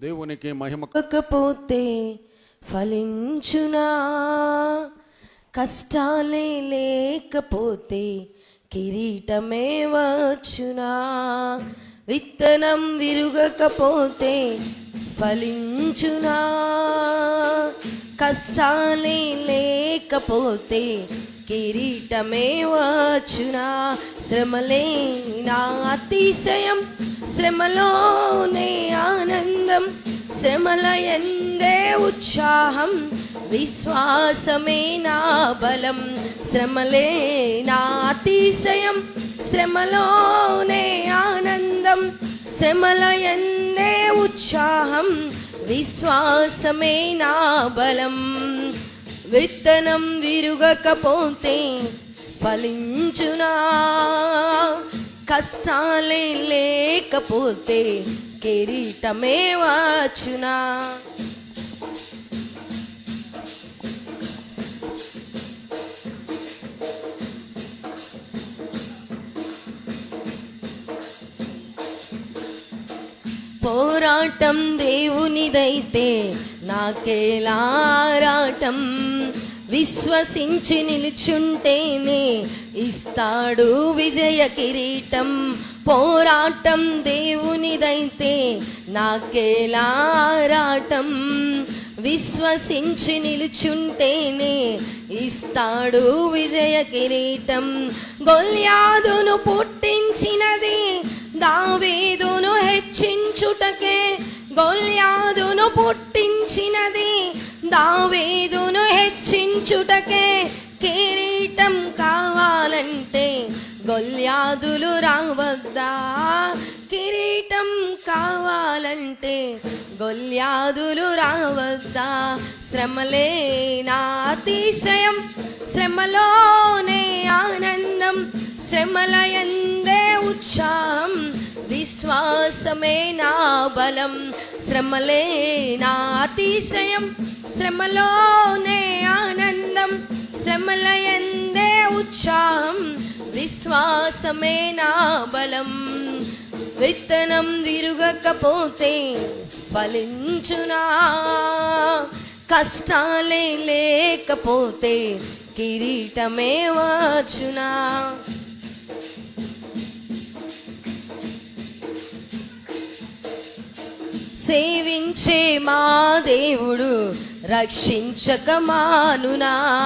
దేవునికి మహిమ కాకపోతే ఫలించునా? కష్టాలే లేకపోతే కిరీటమే వచ్చునా? విత్తనం విరుగకపోతే ఫలించునా? కష్టాలే లేకపోతే కిరీటమే వచ్చునా శ్రమలే నా అతిశయం. శ్రమలోనే ఆనందం. శ్రమల ఎందే ఉత్సాహం. విశ్వాసమే నా బలం. శ్రమలే నా అతిశయం. శ్రమలోనే ఆనందం. శ్రమల ఎందే ఉత్సాహం. విశ్వాసమే నా బలం. విత్తనం విరుగకపోతే ఫలించునా? కష్టాలే లేకపోతే కిరీటమే వాచునా? పోరాటం దేవునిదైతే నాకేలారాటం విశ్వసించి నిలుచుంటేనే ఇస్తాడు విజయ కిరీటం. పోరాటం దేవునిదైతే నాకేలారాటం విశ్వసించి నిలుచుంటేనే ఇస్తాడు విజయ కిరీటం. గొల్యాదును పుట్టించినది దావేదును హెచ్చించుటకే గొల్యాదును పుట్టించినది దావేదును హెచ్చించుటకే కిరీటం కావాలంటే గొల్యాదులు రావద్దా? కిరీటం కావాలంటే గొల్యాదులు రావద్దా? శ్రమలే నా అతిశయం శ్రమలోనే ఆనందం శ్రమలయందే ఉత్సాహం విశ్వాసమే నా బలం? శ్రమలే నా అతిశయం. శ్రమలోనే ఆనందం. శ్రమల ఎందే ఉత్సాహం. విశ్వాసమే నా బలం. విత్తనం విరుగకపోతే ఫలించునా? కష్టాలే లేకపోతే కిరీటమే వాచునా? సేవించే మా దేవుడు రక్షించక మానునా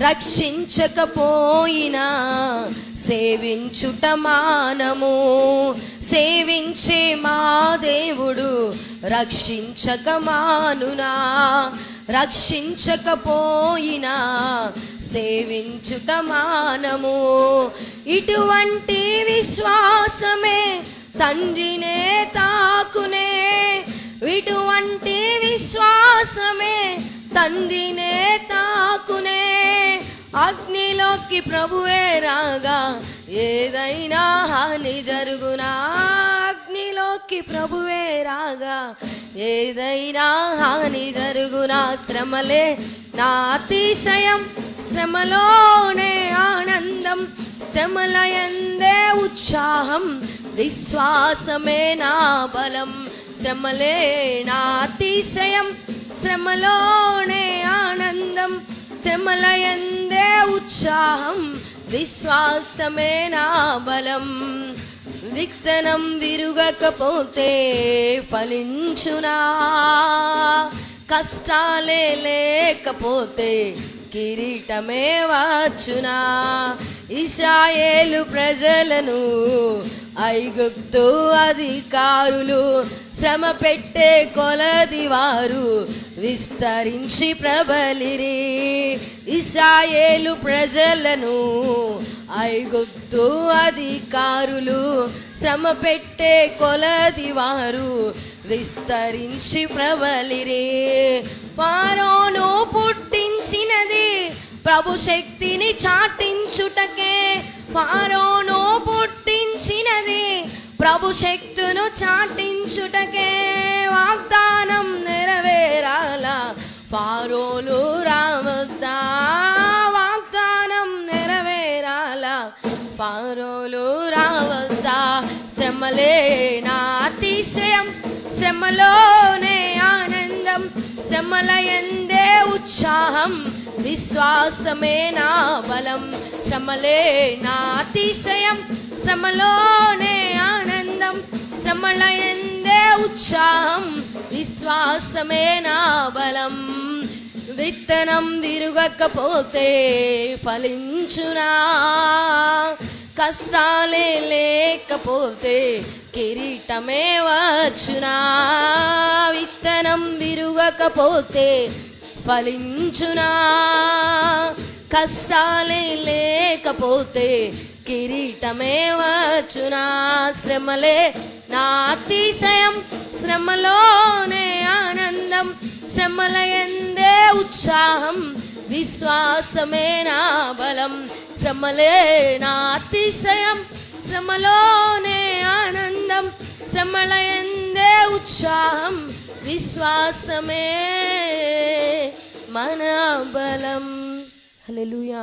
రక్షించకపోయినా సేవించుట మానము. సేవించే మా దేవుడు రక్షించక మానునా రక్షించకపోయినా సేవించుట మానము. ఇటువంటి విశ్వాసమే తండ్రినే తా ఇటువంటి విశ్వాసమే తండ్రినే తాకునే. అగ్నిలోకి ప్రభువే రాగా ఏదైనా హాని జరుగునా? అగ్నిలోకి ప్రభువే రాగా ఏదైనా హాని జరుగునా? శ్రమలే నా అతిశయం. శ్రమలోనే ఆనందం. శ్రమలయందే ఉత్సాహం. విశ్వాసమే నా బలం. శ్రమలే నా అతిశయం. శ్రమలోనే ఆనందం. శ్రమల ఎందే ఉత్సాహం. విశ్వాసమే నా బలం. విత్తనం విరుగకపోతే ఫలించునా. కష్టాలే లేకపోతే కిరీటమే వచ్చునా ఇస్రాయేలు ప్రజలను ఐగుప్తు అధికారులు శ్రమ పెట్టే కొలది వారు విస్తరించి ప్రబలిరి. ఇస్రాయేలు ప్రజలను ఐగుప్తు అధికారులు శ్రమ పెట్టే కొలది వారు విస్తరించి ప్రబలిరి. పారోను ప్రభు శక్తిని చాటించుటకే పారోను పుట్టించినది. ప్రభు శక్తును చాటించుటకే వాగ్దానం నెరవేరాల. పారోలు రావద్దా? వాగ్దానం నెరవేరాల. పారోలు రావద్దా? శ్రమలే నా అతిశయం శ్రమలోనే ఆనందం శ్రమల ఎందే ఉత్సాహం. విశ్వాసమే నా బలం శ్రమలే నా అతిశయం. శ్రమలోనే ఆనందం శ్రమల ఎందే ఉత్సాహం. విశ్వాసమే నా బలం విత్తనం విరుగకపోతే ఫలించునా. కష్టాలే లేకపోతే కిరీటమే వచ్చునా. విత్తనం విరుగకపోతే ఫలించునా కష్టాలే లేకపోతే కిరీటమే వచ్చునా? శ్రమలే నా అతిశయం శ్రమలోనే ఆనందం. శ్రమల ఎందే ఉత్సాహం విశ్వాసమే నా బలం. శ్రమలే నా అతిశయం శ్రమలోనే ఆనందం. శ్రమల ఎందే ఉత్సాహం విశ్వాసమే மன பலம் ஹலெலுயா